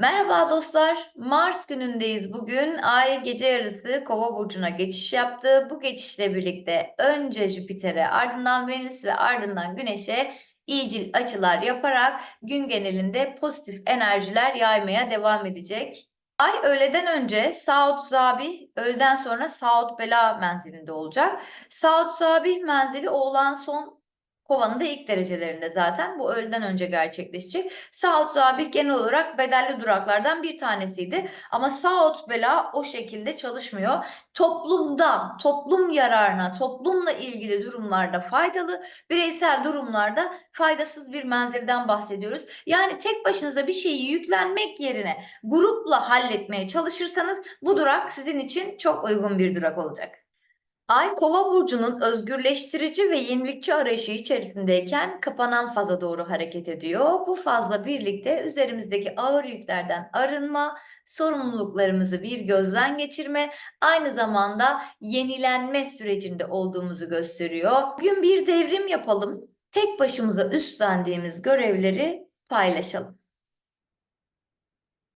Merhaba dostlar. Mars günündeyiz bugün. Ay gece yarısı Kova burcuna geçiş yaptı. Bu geçişle birlikte önce Jüpiter'e, ardından Venüs ve ardından Güneş'e iyicil açılar yaparak gün genelinde pozitif enerjiler yaymaya devam edecek. Ay öğleden önce Saud Zabih, öğleden sonra Saud Bela menzilinde olacak. Saud Zabih menzili Oğlan Son Kovanın da ilk derecelerinde zaten bu öğleden önce gerçekleşecek. Saud Zabih genel olarak bedelli duraklardan bir tanesiydi. Ama Saud Bela o şekilde çalışmıyor. Toplumda, toplum yararına, toplumla ilgili durumlarda faydalı, bireysel durumlarda faydasız bir menzilden bahsediyoruz. Yani tek başınıza bir şeyi yüklenmek yerine grupla halletmeye çalışırsanız bu durak sizin için çok uygun bir durak olacak. Ay Kova burcunun özgürleştirici ve yenilikçi arayışı içerisindeyken kapanan faza doğru hareket ediyor. Bu fazla birlikte üzerimizdeki ağır yüklerden arınma, sorumluluklarımızı bir gözden geçirme, aynı zamanda yenilenme sürecinde olduğumuzu gösteriyor. Bugün bir devrim yapalım. Tek başımıza üstlendiğimiz görevleri paylaşalım.